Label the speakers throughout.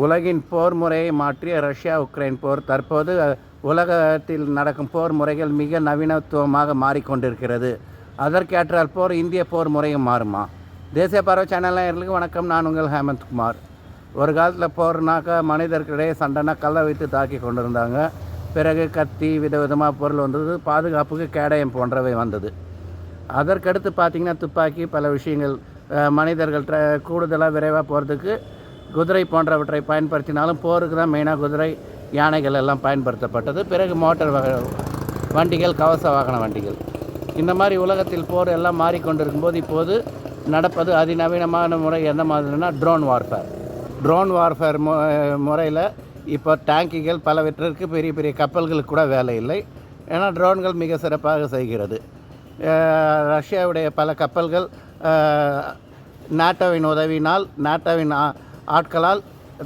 Speaker 1: உலகின் போர் முறையை மாற்றிய ரஷ்யா உக்ரைன் போர் தற்போது உலகத்தில் நடக்கும் போர் முறைகள் மிக நவீனத்துவமாக மாறிக்கொண்டிருக்கிறது. அதற்கேற்றால் போர் இந்திய போர் முறையும் மாறுமா? தேசிய பறவை சேனலுக்கு வணக்கம். நான் உங்கள் ஹேமந்த் குமார். ஒரு காலத்தில் போர்னாக்கா மனிதர்களிடையே சண்டைனா கல்லை வைத்து தாக்கி கொண்டிருந்தாங்க. பிறகு கத்தி விதவிதமாக பொருள் வந்தது. பாதுகாப்புக்கு கேடயம் போன்றவை வந்தது. அதற்கடுத்து பார்த்திங்கன்னா துப்பாக்கி பல விஷயங்கள் மனிதர்கள்ட்ட மனிதர்கள் கூடுதலாக விரைவாக போகிறதுக்கு குதிரை போன்றவற்றை பயன்படுத்தினாலும் போருக்கு தான் மெயினாக குதிரை யானைகள் எல்லாம் பயன்படுத்தப்பட்டது. பிறகு மோட்டார் வகை வண்டிகள் கவச வாகன வண்டிகள். இந்த மாதிரி உலகத்தில் போர் எல்லாம் மாறிக்கொண்டிருக்கும்போது இப்போது நடப்பது அதிநவீனமான முறை எந்த மாதிரினா ட்ரோன் வார்ஃபேர் ட்ரோன் வார்ஃபேர் மு முறையில் இப்போ டேங்கிகள் பலவற்றிற்கு பெரிய பெரிய கப்பல்களுக்கு கூட வேலை இல்லை. ஏன்னா ட்ரோன்கள் மிக சிறப்பாக செய்கிறது. ரஷ்யாவுடைய பல கப்பல்கள் நாட்டோவின் உதவினால் நாட்டோவின் ஆட்களால்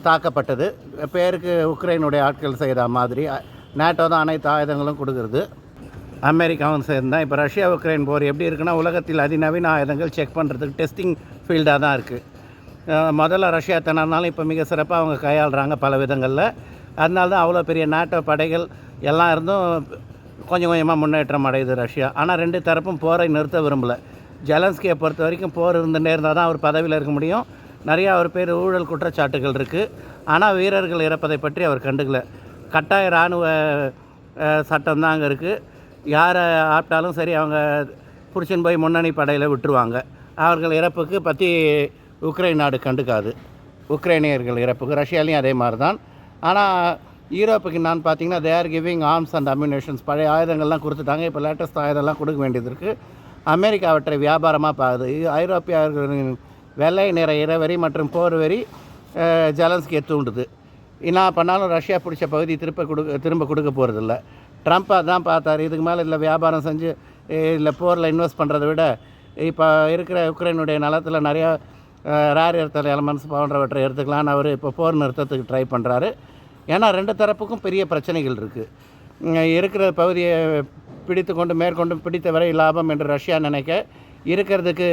Speaker 1: தாக்கப்பட்டது. பேருக்கு உக்ரைனுடைய ஆட்கள் செய்த மாதிரி நேட்டோ நாட்டோ தான் அனைத்து ஆயுதங்களும் கொடுக்குறது. அமெரிக்காவும் சேர்ந்தான் இப்போ ரஷ்யா உக்ரைன் போர் எப்படி இருக்குன்னா உலகத்தில் அதிநவீன ஆயுதங்கள் செக் பண்ணுறதுக்கு டெஸ்டிங் ஃபீல்டாக தான் இருக்குது முதல்ல ரஷ்யா தினம்னாலும் இப்போ மிக சிறப்பாக அவங்க கையாளுறாங்க பல விதங்களில். அதனால தான் அவ்வளோ பெரிய நாட்டோ படைகள் எல்லாம் இருந்தும் கொஞ்சம் கொஞ்சமாக முன்னேற்றம் அடையுது ரஷ்யா. ஆனால் ரெண்டு தரப்பும் போரை நிறுத்த விரும்பலை. ஜெலன்ஸ்கியை பொறுத்த வரைக்கும் போர் இருந்துகிட்டே இருந்தால் தான் அவர் பதவியில் இருக்க முடியும். நிறையா அவர் பேர் ஊழல் குற்றச்சாட்டுகள் இருக்குது ஆனால் வீரர்கள் இறப்பதை பற்றி அவர் கண்டுக்கல. கட்டாய இராணுவ சட்டம் தான் அங்கே இருக்குது யாரை ஆப்டாலும் சரி அவங்க பிடிச்சின்னு போய் முன்னணி படையில் விட்டுருவாங்க. அவர்கள் இறப்புக்கு பற்றி உக்ரைன் நாடு கண்டுக்காது. உக்ரைனியர்கள் இறப்புக்கு ரஷ்யாலையும் அதே மாதிரி தான் ஆனால் யூரோப்புக்கு நான் பார்த்தீங்கன்னா they are giving arms and ammunitions பழைய ஆயுதங்கள்லாம் கொடுத்துட்டாங்க. இப்போ லேட்டஸ்ட் ஆயுதம்லாம் கொடுக்க வேண்டியது இருக்குது அமெரிக்கா அவற்றை வியாபாரமாக பார்க்குது ஐரோப்பியர்களின் வெள்ளை நிற இறவரி மற்றும் போர் வரி அஹ், தூண்டுது. என்ன பண்ணாலும் ரஷ்யா பிடிச்ச பகுதி திரும்ப கொடுக்க திரும்ப கொடுக்க போகிறதில்ல ட்ரம்ப் அதான் பார்த்தாரு. இதுக்கு மேலே இல்லை வியாபாரம் செஞ்சு இல்லை போரில் இன்வெஸ்ட் பண்ணுறதை விட இப்போ இருக்கிற உக்ரைனுடைய நிலத்தில் நிறையா ரேர் எர்த்தல் எலமெண்ட்ஸ் போன்றவற்றை எடுத்துக்கலான்னு அவர் இப்போ போர் நிறுத்தத்துக்கு ட்ரை பண்ணுறாரு ஏன்னா ரெண்டு தரப்புக்கும் பெரிய பிரச்சனைகள் இருக்குது இருக்கிற பகுதியை பிடித்து கொண்டு மேற்கொண்டு பிடித்த வரை லாபம் என்று ரஷ்யா நினைக்க இருக்கிறதுக்கு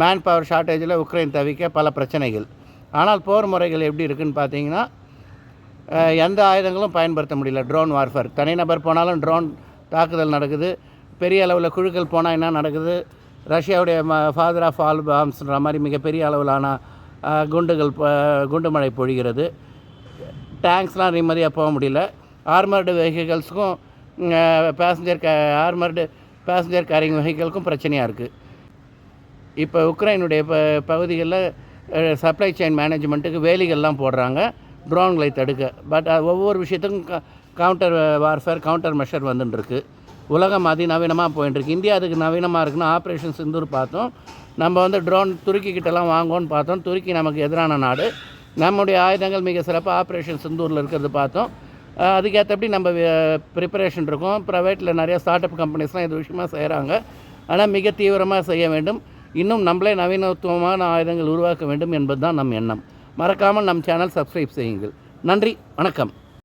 Speaker 1: மேன் பவர் ஷார்ட்டேஜில் உக்ரைன் தவிக்க பல பிரச்சனைகள். ஆனால் போர் முறைகள் எப்படி இருக்குன்னு பார்த்தீங்கன்னா எந்த ஆயுதங்களும் பயன்படுத்த முடியல. ட்ரோன் வார்ஃபேர் தனிநபர் போனாலும் ட்ரோன் தாக்குதல் நடக்குது. பெரிய அளவில் குழுக்கள் போனால் என்ன நடக்குது? ரஷ்யாவுடைய ம ஃபாதர் ஆஃப் ஆல் பாம்ஸ்ன்ற மாதிரி மிகப்பெரிய அளவிலான குண்டுகள் குண்டுமழை பொழிகிறது. டேங்க்ஸ்லாம் நிம்மதியாக போக முடியல. ஆர்மர்டு வெஹிக்கிள்ஸுக்கும் பேசஞ்சர் க ஆர்மர்டு பேசஞ்சர் கேரிங் வெஹிக்கிள்க்கும் பிரச்சனையாக இருக்குது இப்போ உக்ரைனுடைய ப பகுதிகளில் சப்ளை செயின் மேனேஜ்மெண்ட்டுக்கு வேலிகள்லாம் போடுறாங்க. ட்ரோன்களை தடுக்க. பட் ஒவ்வொரு விஷயத்துக்கும் க கவுண்டர் வார்ஃபேர் கவுண்டர் மெஷர் வந்துட்டுருக்கு உலகம் அதிநவீனமாக போயிட்டுருக்கு இந்தியா அதுக்கு நவீனமாக இருக்குன்னா ஆப்ரேஷன் சிந்தூர் பார்த்தோம். நம்ம வந்து ட்ரோன் துருக்கிக்கிட்டலாம் வாங்குவோன்னு பார்த்தோம். துருக்கி நமக்கு எதிரான நாடு. நம்முடைய ஆயுதங்கள் மிக சிறப்பாக ஆப்ரேஷன் சிந்தூரில் இருக்கிறது பார்த்தோம். அதுக்கேற்றபடி நம்ம ப்ரிப்பரேஷன் இருக்கும். ப்ரைவேட்டில் நிறைய ஸ்டார்ட் அப் கம்பெனிஸ்லாம் இது விஷயமா செய்கிறாங்க ஆனால் மிக தீவிரமாக செய்ய வேண்டும். இன்னும் நம்மளே நவீனத்துவமான ஆயுதங்கள் உருவாக்க வேண்டும் என்பதுதான் நம் எண்ணம். மறக்காமல் நம் சேனல் சப்ஸ்கிரைப் செய்யுங்கள். நன்றி வணக்கம்.